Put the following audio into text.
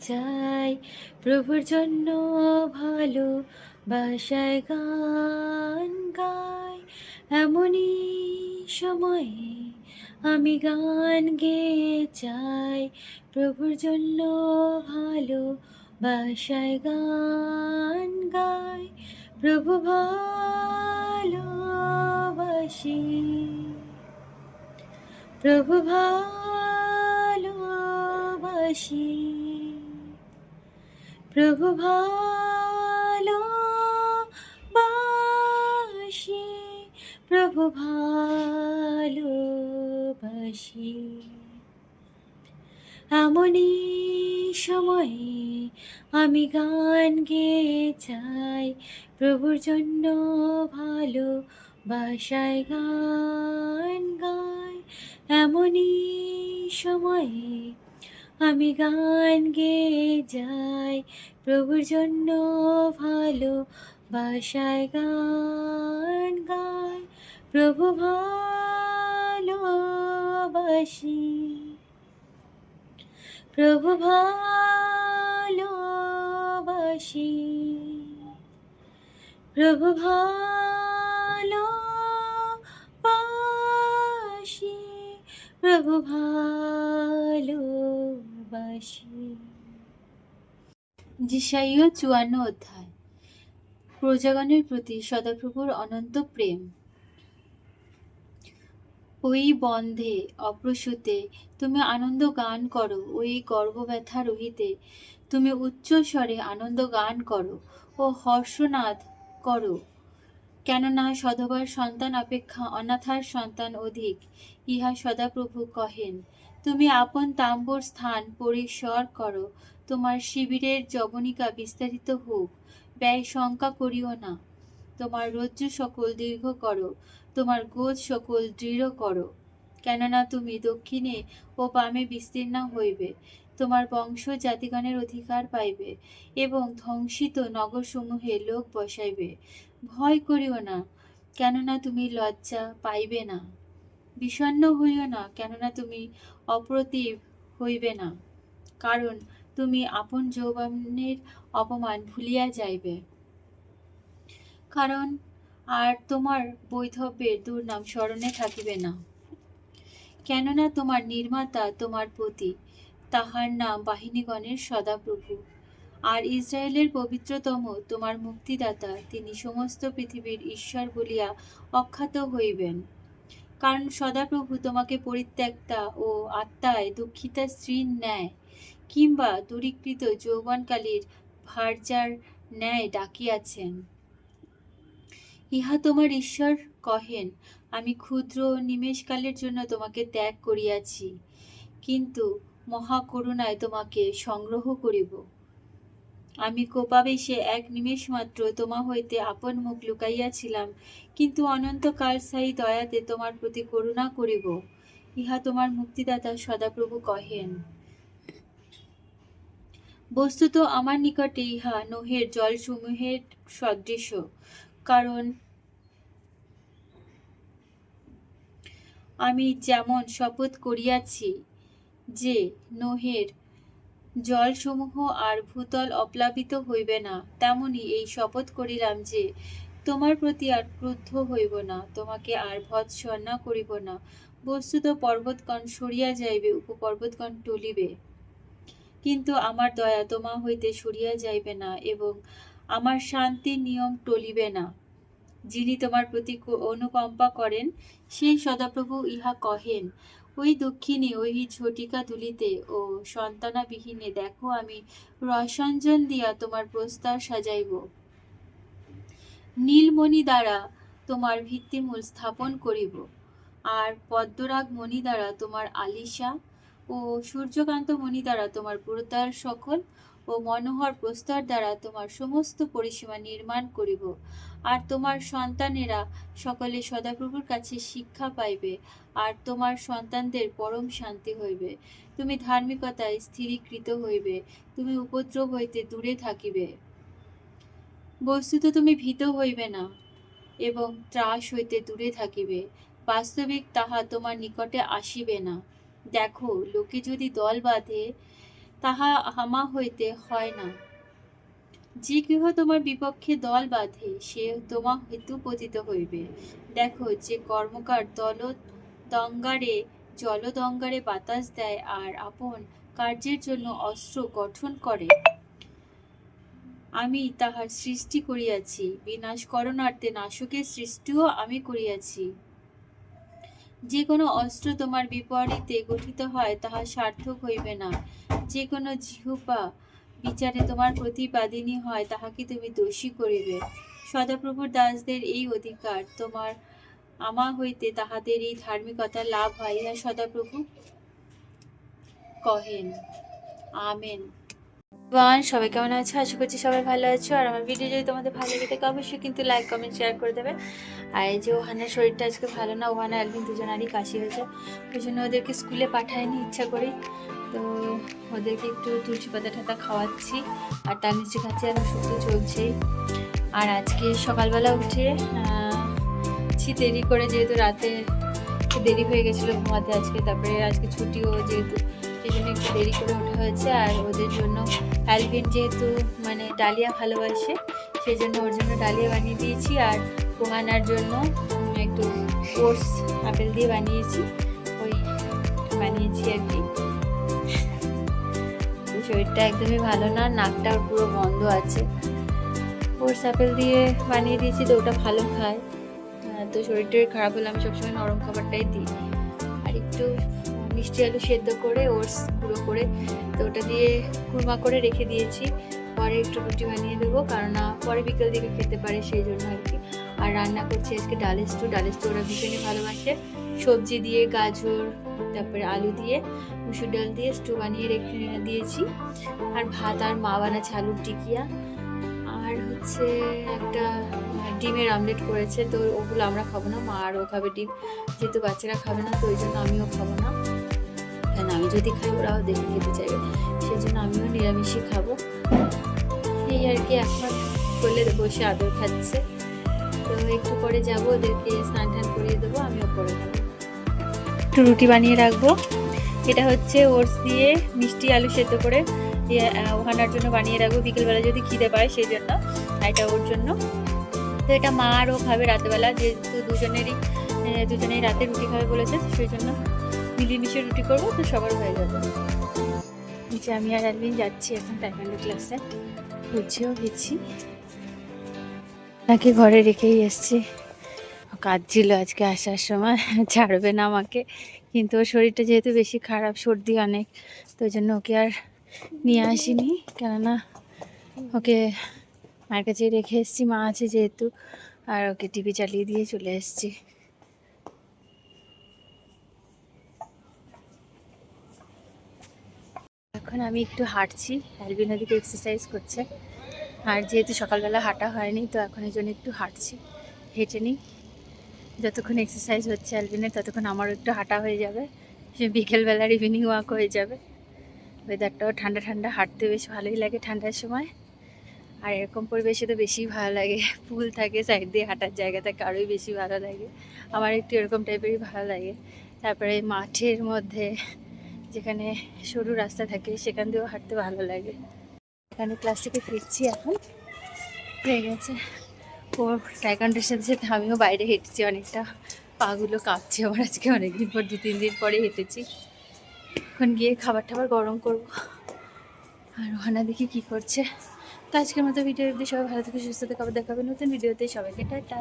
চাই প্রভুর জন্য ভালো বাসায় গান গাই। এমনই সময়ে আমি গান গেয়ে চাই প্রভুর জন্য ভালো বাসায় গান গাই। প্রভু ভালোবাসি, প্রভু ভালোবাসি প্রভু ভালোবাসি প্রভু ভালোবাসি এমনই সময়ে আমি গান গেয়ে চাই, প্রভুর জন্য ভালো বাসায় গান গাই। এমনই সময়ে আমি গান গেয়ে যাই, প্রভুর জন্য ভালো বাসায় গান গাই, প্রভু ভালোবাসি। প্রভু ভালোবাসি। প্রভু ভালোবাসি। প্রভু ভালোবাসি চুয়ান্ন অধ্যায়। প্রজাগণের প্রতি সদাপ্রভুর অনন্ত প্রেম। ওই বন্ধে, অপ্রসূতে, তুমি আনন্দ গান করো, ওই গর্ভব্যথা রহিতে, তুমি উচ্চ স্বরে আনন্দ গান করো, ও হর্ষনাদ করো। কেননা সধবার সন্তান অপেক্ষা অনাথার সন্তান অধিক, ইহা সদাপ্রভু কহেন তুমি আপন তাম্বর স্থান পরিসর করো, তোমার শিবিরের জবনিকা বিস্তারিত হোক, ব্যয় শঙ্কা করিও না। তোমার রজ্জু সকল দীর্ঘ করো, তোমার গোজ সকল দৃঢ় করো। কেননা তুমি দক্ষিণে ও বামে বিস্তীর্ণ হইবে, তোমার বংশ জাতিগণের অধিকার পাইবে এবং ধ্বংসিত নগরসমূহে লোক বসাইবে। ভয় করিও না, কেননা তুমি লজ্জা পাইবে না। বিষণ্ণ হইও না, কেননা তুমি অপ্রতিভ হইবে না। কারণ তুমি আপন যৌবনের অপমান ভুলিয়া যাইবে। কারণ আর তোমার বৈধব্যের দুর্নাম স্মরণে থাকিবে না। কেননা তোমার নির্মাতা তোমার প্রতি তাহার নাম বাহিনীগণের সদাপ্রভু। আর ইসরায়েলের পবিত্রতম তোমার মুক্তিদাতা, তিনি সমস্ত পৃথিবীর ঈশ্বর বলিয়া অখ্যাত হইবেন। কারণ সদাপ্রভু তোমাকে পরিত্যক্তা ও আত্মায় দুঃখিতা স্ত্রীর ন্যায় কিংবা দূরীকৃত যৌবনকালীর ভার্যার ন্যায় ডাকিয়াছেন। ইহা তোমার ঈশ্বর কহেন, আমি ক্ষুদ্র নিমেষকালের জন্য তোমাকে ত্যাগ করিয়াছি, কিন্তু মহাকরুণায় তোমাকে সংগ্রহ করিব। আমি কোপাবেশে এক নিমেষ মাত্র তোমা হইতে আপন মুখ লুকাইয়াছিলাম, কিন্তু অনন্তকাল স্থায়ী দয়াতে তোমার প্রতি করুণা করিব। ইহা তোমার মুক্তিদাতা সদাপ্রভু কহেন। বস্তুত আমার নিকটে ইহা নোহের জলসমূহের সদৃশ, কারণ আমি যেমন শপথ করিয়াছি যে নোহের জলসমূহ আর ভূতল অপ্লাবিত হইবে না, তেমনি এই শপথ করিলাম যে, তোমার প্রতি আর ক্রুদ্ধ হইব না, তোমাকে আর ভৎসনা করিব না। বস্তুত পর্বতগণ সরিয়া যাইবে, উপপর্বতগণ টলিবে। কিন্তু আমার দয়া তোমা হইতে সরিয়া যাইবে না এবং আমার শান্তির নিয়ম টলিবে না। যিনি তোমার প্রতি অনুকম্পা করেন, সেই সদাপ্রভু ইহা কহেন ওই দক্ষিণে ওই ঝটিকা তুলিতে ও সন্তানাবিহীনে দেখো আমি রসঞ্জন দিয়া তোমার প্রস্তার সাজাইব। নীলমণি দ্বারা তোমার ভিত্তিমূল স্থাপন করিব। আর পদ্মরাগ মণি দ্বারা তোমার আলিশা ও সূর্যকান্ত মণি দ্বারা তোমার পুরোতার সকল ও মনোহর প্রস্তর দ্বারা তোমার সমস্ত পরিসীমা নির্মাণ করিব। আর তোমার সন্তানেরা সকলে সদাপ্রভুর কাছে শিক্ষা পাইবে, আর তোমার সন্তানদের পরম শান্তি হইবে। তুমি ধার্মিকতায় স্থিরীকৃত হইবে, তুমি উপদ্রব হইতে দূরে থাকিবে। বস্তুত তুমি ভীত হইবে না এবং ত্রাস হইতে দূরে থাকিবে। বাস্তবিক তাহা তোমার নিকটে আসিবে না। দেখো, লোকে যদি দল বাঁধে তাহা হামা হইতে হয় না। যে কেহ তোমার বিপক্ষে দল বাঁধে, সে তোমা হেতু পতিত হইবে। দেখো যে কর্মকার দল দঙ্গারে, জলদঙ্গারে বাতাস দেয় আর আপন কার্যের জন্য অস্ত্র গঠন করে। আমি তাহার সৃষ্টি করিয়াছি, বিনাশ করণার্থে নাশকের সৃষ্টিও আমি করিয়াছি। যে কোনো অস্ত্র তোমার বিপরীতে গঠিত হয়, তাহা সার্থক হইবে না। যে কোনো জিহুপা বিচারে তোমার প্রতিবাদিনী হয়, তাহাকে তুমি দোষী করিবে। সদাপ্রভুর দাসদের এই অধিকার, তোমার আমা হইতে তাহাদের এই ধার্মিকতা লাভ হয়, ইহা সদাপ্রভু কহেন। আমেন। ওয়ান সবাই কেমন আছো? আশা করছি সবাই ভালো আছো। আর আমার ভিডিও যদি তোমাদের ভালো লেগে থাকে, অবশ্যই কিন্তু লাইক কমেন্ট শেয়ার করে দেবে। আর এই যে ওহানের শরীরটা আজকে ভালো না, ওহানা একদিন দুজনারই কাশি হয়েছে। ওই জন্য ওদেরকে স্কুলে পাঠায়নি, ইচ্ছা করি তো ওদেরকে একটু তুলসী পাতা ঠাতা খাওয়াচ্ছি। আর তার নিচে খাচ্ছি, আর ওষুধ তো চলছেই। আর আজকে সকালবেলা উঠে ছি, দেরি করে যেহেতু রাতে দেরি হয়ে গেছিল ঘুমাতে আজকে, তারপরে আজকে ছুটিও যেহেতু সেই জন্য একটু দেরি করে ওঠা হয়েছে আর ওদের জন্য অ্যালভিন যেহেতু মানে ডালিয়া ভালোবাসে সেই জন্য ওর জন্য ডালিয়া বানিয়ে দিয়েছি আর পোহানার জন্য একটু ওটস আপেল দিয়ে বানিয়েছি। ওই বানিয়েছি আর কি। শরীরটা একদমই ভালো না, নাকটা পুরো বন্ধ আছে। ওটস আপেল দিয়ে বানিয়ে দিয়েছি তো ওটা ভালো খায়। তো শরীরটা খারাপ হলে আমি সবসময় নরম খাবারটাই দিই। আর একটু মিষ্টি আলু সেদ্ধ করে, ওটস গুঁড়ো করে, তো ওটা দিয়ে কুরমা করে রেখে দিয়েছি। পরে একটু রুটি বানিয়ে দেবো কারণ পরে বিকেল দিকে খেতে পারে সেই জন্য আর কি। আর রান্না করছি আজকে ডাল স্টু। ডাল স্টু ওরা ভীষণই ভালোবাসে। সবজি দিয়ে গাজর, তারপরে আলু দিয়ে, মুসুর ডাল দিয়ে স্টু বানিয়ে রেখে দিয়েছি। আর ভাত আর মা বানাচ্ছে আলুর টিকিয়া। আর হচ্ছে একটা ডিমের আমলেট করেছে, তো ওগুলো আমরা খাব না। মা আর ও খাবে ডিম। যেহেতু বাচ্চারা খাবে না, তো ওই জন্য আমিও খাব না। কেন? আমি যদি খাই ওরাও দেখে খেতে চাইবে। সেই জন্য আমিও নিরামিষই খাব। এই আর কি, এখন করলে বসে আদর খাচ্ছে। তো একটু পরে যাব, ওদেরকে স্নান টান করিয়ে দেবো, আমিও করে দেবো একটু রুটি বানিয়ে রাখব। এটা হচ্ছে ওটস দিয়ে মিষ্টি আলু সেদ্ধ করে ওহানার জন্য বানিয়ে রাখব। বিকেলবেলা যদি খিদে পায়, সেই জন্য এটা ওর জন্য। তো এটা মা আরও খাবে রাতেবেলা, যেহেতু দুজনেরই দুজনেই রাতে রুটি খাবে বলেছে, সেই জন্য মিলিমিশে রুটি করব, তো সবার হয়ে যাবে। নিচে আমি আর একদিন যাচ্ছি এখন টাইকান্ডো ক্লাসে। বুঝেও গেছি। নাকি ঘরে রেখেই এসছি। কাজ ছিল আজকে আসার সময়, ছাড়বে না আমাকে। কিন্তু ওর শরীরটা যেহেতু বেশি খারাপ, সর্দি অনেক, তো ওই জন্য ওকে আর নিয়ে আসিনি। কেননা ওকে মায়ের কাছেই রেখে এসেছি, মা আছে যেহেতু, আর ওকে টিভি চালিয়ে দিয়ে চলে এসেছি। এখন আমি একটু হাঁটছি। অ্যালবিন ওদিকে এক্সারসাইজ করছে। আর যেহেতু সকালবেলা হাঁটা হয়নি, তো এখন এই জন্য একটু হাঁটছি। হেঁটে নিই। যতক্ষণ এক্সারসাইজ হচ্ছে অ্যালবিনের, ততক্ষণ আমারও একটু হাঁটা হয়ে যাবে। বিকেলবেলার ইভিনিং ওয়াক হয়ে যাবে। ওয়েদারটাও ঠান্ডা ঠান্ডা, হাঁটতে বেশ ভালোই লাগে ঠান্ডার সময়। আর এরকম পরিবেশে তো বেশি ভালো লাগে। ফুল থাকে সাইড দিয়ে হাঁটার জায়গা থাকে, আরোই বেশি ভালো লাগে। আমার একটু এরকম টাইপেরই ভালো লাগে। তারপরে মাঠের মধ্যে যেখানে সরু রাস্তা থাকে, সেখান দিয়েও হাঁটতে ভালো লাগে। এখানে ক্লাস থেকে ফিরছি এখন। হয়ে গেছে। ও টাইকান্ডের সাথে সাথে আমিও বাইরে হেঁটেছি অনেকটা। পাগুলো কাঁপছে আমার আজকে অনেকদিন পর, দু, তিন দিন পরে হেঁটেছি। এখন গিয়ে খাবার টাবার গরম করব। আর ওখানে দেখি কি করছে। তো আজকের মতো ভিডিও অবধি সবাই ভালো থেকে, সুস্থ থেকে। আবার দেখাবে নতুন ভিডিওতে সবাইকে টাটা।